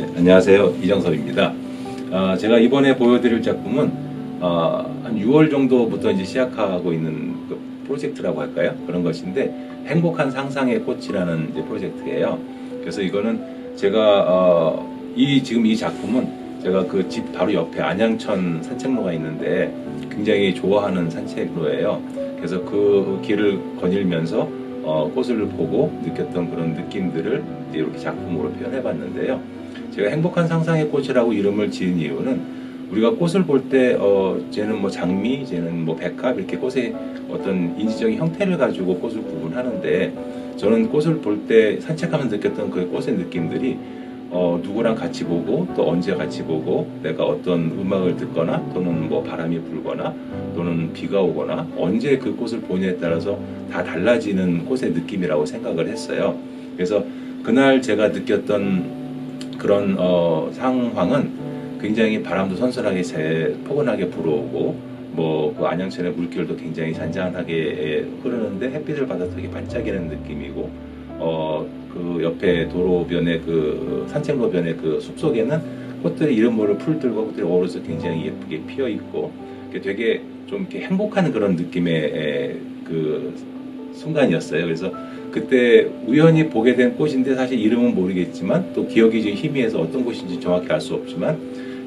안녕하세요 이정섭입니다. 아, 제가 이번에 보여드릴 작품은 아, 한 6월 정도부터 이제 시작하고 있는 그 프로젝트라고 할까요? 그런 것인데 행복한 상상의 꽃이라는 프로젝트예요. 그래서 이거는 제가 어, 이 지금 이 작품은 제가 그 집 바로 옆에 안양천 산책로가 있는데 굉장히 좋아하는 산책로예요. 그래서 그 길을 거닐면서 어, 꽃을 보고 느꼈던 그런 느낌들을 이렇게 작품으로 표현해봤는데요. 제가 행복한 상상의 꽃이라고 이름을 지은 이유는 우리가 꽃을 볼 때, 어, 쟤는 뭐 장미, 쟤는 뭐 백합, 이렇게 꽃의 어떤 인지적인 형태를 가지고 꽃을 구분하는데, 저는 꽃을 볼 때 산책하면서 느꼈던 그 꽃의 느낌들이, 어, 누구랑 같이 보고, 또 언제 같이 보고, 내가 어떤 음악을 듣거나, 또는 뭐 바람이 불거나, 또는 비가 오거나, 언제 그 꽃을 보냐에 따라서 다 달라지는 꽃의 느낌이라고 생각을 했어요. 그래서 그날 제가 느꼈던 그런 어, 상황은 굉장히 바람도 선선하게 새, 포근하게 불어오고 뭐 그 안양천의 물결도 굉장히 잔잔하게 흐르는데 햇빛을 받아서 되게 반짝이는 느낌이고 어 그 옆에 도로변의 그 산책로변의 그 숲 속에는 꽃들이 이름 모를 풀들과 꽃들이 어우러서 굉장히 예쁘게 피어 있고 되게 좀 이렇게 행복한 그런 느낌의 에, 그 순간이었어요. 그래서 그때 우연히 보게 된 꽃인데 사실 이름은 모르겠지만 또 기억이 좀 희미해서 어떤 꽃인지 정확히 알 수 없지만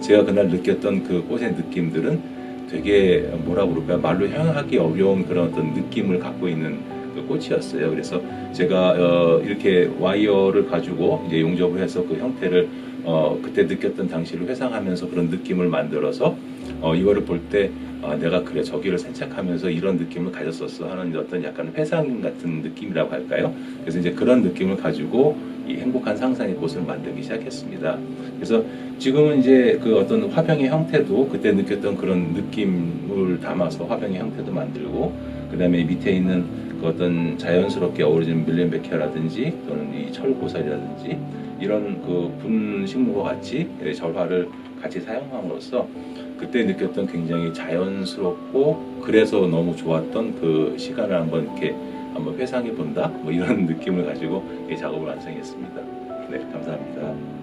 제가 그날 느꼈던 그 꽃의 느낌들은 되게 뭐라 그럴까요 말로 형용하기 어려운 그런 어떤 느낌을 갖고 있는 그 꽃이었어요. 그래서 제가 어 이렇게 와이어를 가지고 이제 용접을 해서 그 형태를 어 그때 느꼈던 당시를 회상하면서 그런 느낌을 만들어서 어 이거를 볼때 아, 내가 그래 저기를 산책하면서 이런 느낌을 가졌었어 하는 어떤 약간 회상 같은 느낌이라고 할까요? 그래서 이제 그런 느낌을 가지고 이 행복한 상상의 꽃을 만들기 시작했습니다. 그래서 지금은 이제 그 어떤 화병의 형태도 그때 느꼈던 그런 느낌을 담아서 화병의 형태도 만들고 그다음에 밑에 있는 그 어떤 자연스럽게 어우러지는 밀렌베키아라든지 또는 이 철고사리라든지 이런 그 분식물과 같이 절화를 같이 사용함으로써 그때 느꼈던 굉장히 자연스럽고 그래서 너무 좋았던 그 시간을 한번 이렇게 한번 회상해 본다 뭐 이런 느낌을 가지고 이 작업을 완성했습니다. 네 감사합니다.